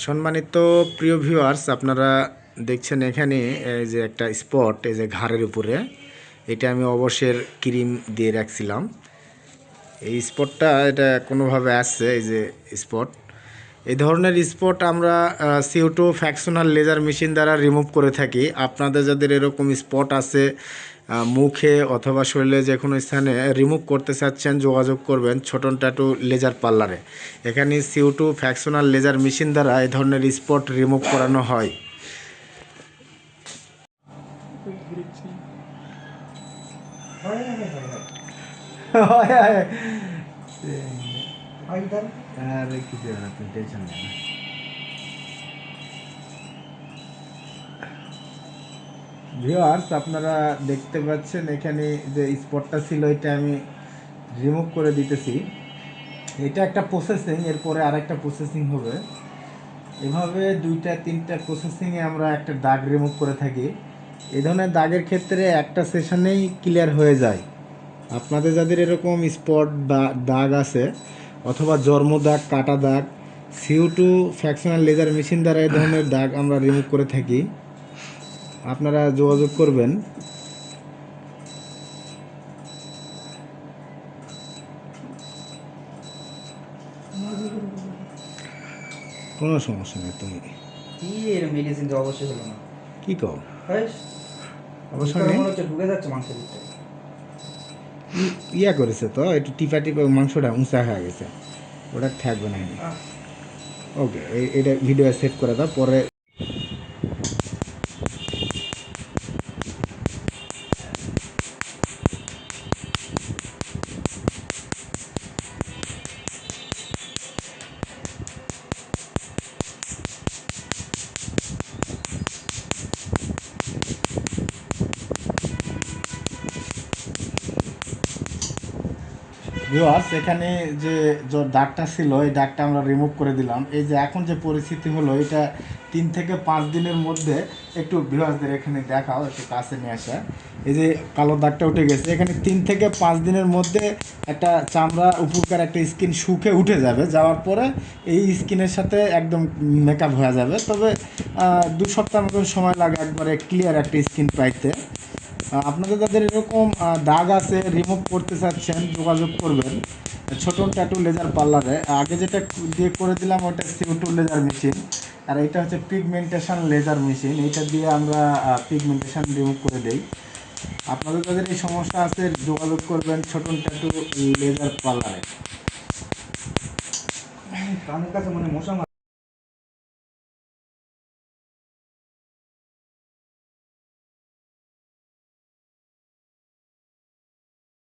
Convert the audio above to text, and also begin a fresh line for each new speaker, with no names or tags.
সম্মানিত প্রিয় ভিউয়ার্স আপনারা দেখছেন এখানে এই যে একটা স্পট এই যে ঘাড়ের উপরে। এটা আমি অবশ্যের ক্রিম দিয়ে রাখছিলাম। এই স্পটটা এটা কোনোভাবে আসছে এই যে স্পট এই ধরনের স্পট আমরা CO two fractional laser machine দ্বারা রিমুভ করে থাকি। আপনাদের যাদের এরকম স্পট আছে মুখে অথবা শরীরে যে কোনো স্থানে রিমুভ করতে চাচ্ছেন যোগাযোগ করবেন ছোটন টাটু লেজার পার্লারে এখানে সিওটো ফ্যাকশনাল লেজার মেশিন দ্বারা এই ধরনের স্পট রিমুভ করানো হয়। আর কিছু না তুমি টেনশন নেই ভিউয়ার্স আপনারা দেখতে পাচ্ছেন এখানে যে স্পটটা ছিল, এটা আমি রিমুভ করে দিতেছি। এটা একটা প্রসেসিং এরপরে আরেকটা প্রসেসিং হবে। এভাবে দুইটা, তিনটা প্রসেসিংয়ে আমরা একটা দাগ রিমুভ করে থাকি। এই ধরনের দাগের ক্ষেত্রে একটা সেশনেই ক্লিয়ার হয়ে যায়। আপনাদের যাদের এরকম স্পট দাগ আছে, অথবা জন্ম দাগ, কাটা দাগ CO two fractional laser machine দ্বারা এই ধরনের দাগ আমরা রিমুভ করে থাকি। আপনারা যোগাযোগ করবেন। কোনো সমস্যা নেই তুমি
অবশ্যই হলো না।
কি কও? অবশ্য
ঢুকে যাচ্ছে মাংসের
ইয়া করেছে তো একটু টিপা টিপা মাংসটা উঁচা হয়ে গেছে। ওটা থাকবে না ওকে এটা ভিডিও সেভ করে দাও পরে ভিউয়ার্স এখানে যে দাগটা ছিল, এই দাগটা আমরা রিমুভ করে দিলাম। এই যে এখন যে পরিস্থিতি হলো, এটা তিন থেকে পাঁচ দিনের মধ্যে একটু ভিউয়ার্সদের এখানে দেখাও, একটু কাছে নিয়ে আসা। এই যে কালো দাগটা উঠে গেছে, এখানে তিন থেকে পাঁচ দিনের মধ্যে একটা চামড়া উপরকার একটা স্কিন শুকে উঠে যাবে। যাওয়ার পরে এই স্কিনের সাথে একদম মেকআপ হয়ে যাবে। তবে দু সপ্তাহ মতন সময় লাগে একবারে ক্লিয়ার একটা স্কিন পাইতে। আপনাদের যাদের এরকম দাগ আছে রিমুভ করতে চাচ্ছেন, যোগাযোগ করবেন, ছোট ট্যাটু লেজার পার্লারে আগে যেটা দিয়ে করে দিলাম ওটা সিউটু লেজার মেশিন আর এটা হচ্ছে পিগমেন্টেশন লেজার মেশিন এটা দিয়ে আমরা পিগমেন্টেশন রিমুভ করে দেই। আপনাদের যাদের এই সমস্যা আছে, যোগাযোগ করবেন ছোট ট্যাটু লেজার পার্লারে
কাছে মানে মশা